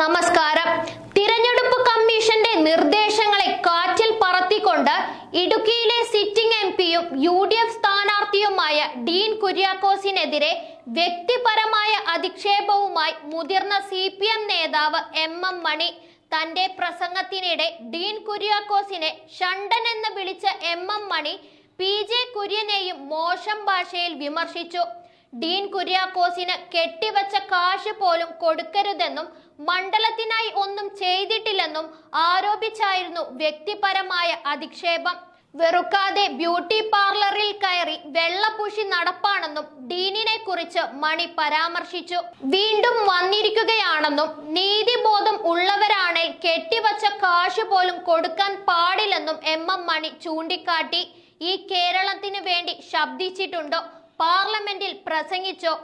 നമസ്കാരം. തിരഞ്ഞെടുപ്പ് കമ്മീഷന്റെ നിർദ്ദേശങ്ങളെ കാറ്റിൽ പറത്തിക്കൊണ്ട് ഇടുക്കിയിലെ സിറ്റിംഗ് എം പിയും യു ഡി എഫ് സ്ഥാനാർത്ഥിയുമായ ഡീൻ കുര്യാക്കോസിനെതിരെ വ്യക്തിപരമായ അധിക്ഷേപവുമായി മുതിർന്ന സി പി എം നേതാവ് എം എം മണി തന്റെ പ്രസംഗത്തിനിടെ ഡീൻ കുര്യാക്കോസിനെ ഷണ്ടൻ എന്ന് വിളിച്ച M M Mani P J കുര്യനെയും മോശം ഭാഷയിൽ വിമർശിച്ചു. ഡീൻ കുര്യാക്കോസിന് കെട്ടിവച്ച കാശ് പോലും കൊടുക്കരുതെന്നും മണ്ഡലത്തിനായി ഒന്നും ചെയ്തിട്ടില്ലെന്നും ആരോപിച്ചായിരുന്നു വ്യക്തിപരമായ അധിക്ഷേപം. വെറുക്കാതെ ബ്യൂട്ടി പാർലറിൽ കയറി വെള്ളപൂശി നടപ്പാണെന്നും ഡീനിനെ കുറിച്ച് മണി പരാമർശിച്ചു. വീണ്ടും വന്നിരിക്കുകയാണെന്നും നീതിബോധം ഉള്ളവരാണേൽ കെട്ടിവച്ച കാശ് പോലും കൊടുക്കാൻ പാടില്ലെന്നും എം എം മണി ചൂണ്ടിക്കാട്ടി. ഈ കേരളത്തിന് വേണ്ടി ശബ്ദിച്ചിട്ടുണ്ടോ. പാർലമെന്റിൽ പ്രസംഗിച്ചോ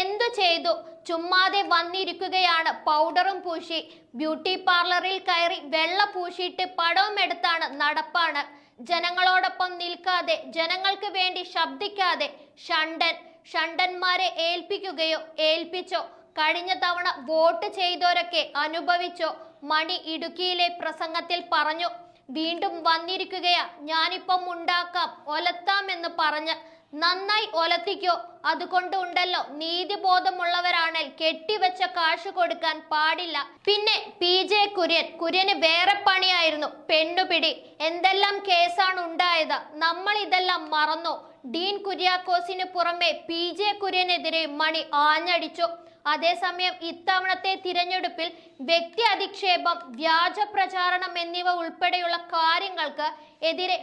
എന്തു ചെയ്തു ചുമ്മാതെ വന്നിരിക്കുകയാണ് പൗഡറും പൂശി. ബ്യൂട്ടി പാർലറിൽ കയറി വെള്ള പൂശിയിട്ട് പടവും എടുത്താണ് നടപ്പാണ്. ജനങ്ങളോടൊപ്പം നിൽക്കാതെ ജനങ്ങൾക്ക് വേണ്ടി ശബ്ദിക്കാതെ ഷണ്ടൻ ഷണ്ടന്മാരെ ഏൽപ്പിക്കുകയോ ഏൽപ്പിച്ചോ കഴിഞ്ഞ തവണ വോട്ട് ചെയ്തോരൊക്കെ അനുഭവിച്ചോ മണി ഇടുക്കിയിലെ പ്രസംഗത്തിൽ പറഞ്ഞു വീണ്ടും വന്നിരിക്കുകയാ ഞാനിപ്പം ഉണ്ടാക്കാം ഒലത്താമെന്ന് പറഞ്ഞ് നന്നായി ഒലത്തിക്കോ. അതുകൊണ്ട് ഉണ്ടല്ലോ നീതിബോധമുള്ളവരാണേൽ കെട്ടിവെച്ച കാശ് കൊടുക്കാൻ പാടില്ല. പിന്നെ പി ജെ കുര്യൻ കുര്യന് വേറെ പണിയായിരുന്നു പെണ്ണുപിടി. എന്തെല്ലാം കേസാണ് ഉണ്ടായത്? നമ്മൾ ഇതെല്ലാം മറന്നു. ഡീൻ കുര്യാക്കോസിന് പുറമെ പി ജെ കുര്യനെതിരെ മണി ആഞ്ഞടിച്ചു. അതേസമയം ഇത്തവണത്തെ തിരഞ്ഞെടുപ്പിൽ വ്യക്തി അധിക്ഷേപം വ്യാജ പ്രചാരണം എന്നിവ ഉൾപ്പെടെയുള്ള കാര്യങ്ങൾക്ക് എതിരെ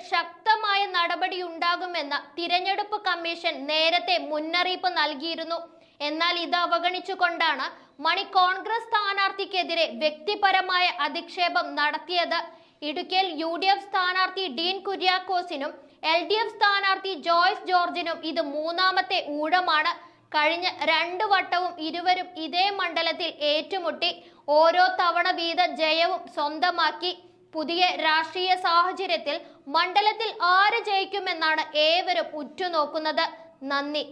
ശക്തമായ നടപടി ഉണ്ടാകുമെന്ന് തിരഞ്ഞെടുപ്പ് കമ്മീഷൻ നേരത്തെ മുന്നറിയിപ്പ് നൽകിയിരുന്നു. എന്നാൽ ഇത് അവഗണിച്ചുകൊണ്ടാണ് മണി കോൺഗ്രസ് സ്ഥാനാർത്ഥിക്കെതിരെ വ്യക്തിപരമായ അധിക്ഷേപം നടത്തിയത്. ഇടുക്കിയിൽ യു ഡി എഫ് സ്ഥാനാർത്ഥി ഡീൻ കുര്യാക്കോസിനും എൽ ഡി എഫ് സ്ഥാനാർത്ഥി ജോയ്സ് ജോർജിനും ഇത് മൂന്നാമത്തെ ഊഴമാണ്. കഴിഞ്ഞ രണ്ട് വട്ടവും ഇരുവരും ഇതേ മണ്ഡലത്തിൽ ഏറ്റുമുട്ടി. ഓരോ തവണ വീതം ജയവും സ്വന്തമാക്കി. പുതിയ രാഷ്ട്രീയ സാഹചര്യത്തിൽ മണ്ഡലത്തിൽ ആര് ജയിക്കുമെന്നാണ് ഏവരും ഉറ്റുനോക്കുന്നത്. നന്ദി.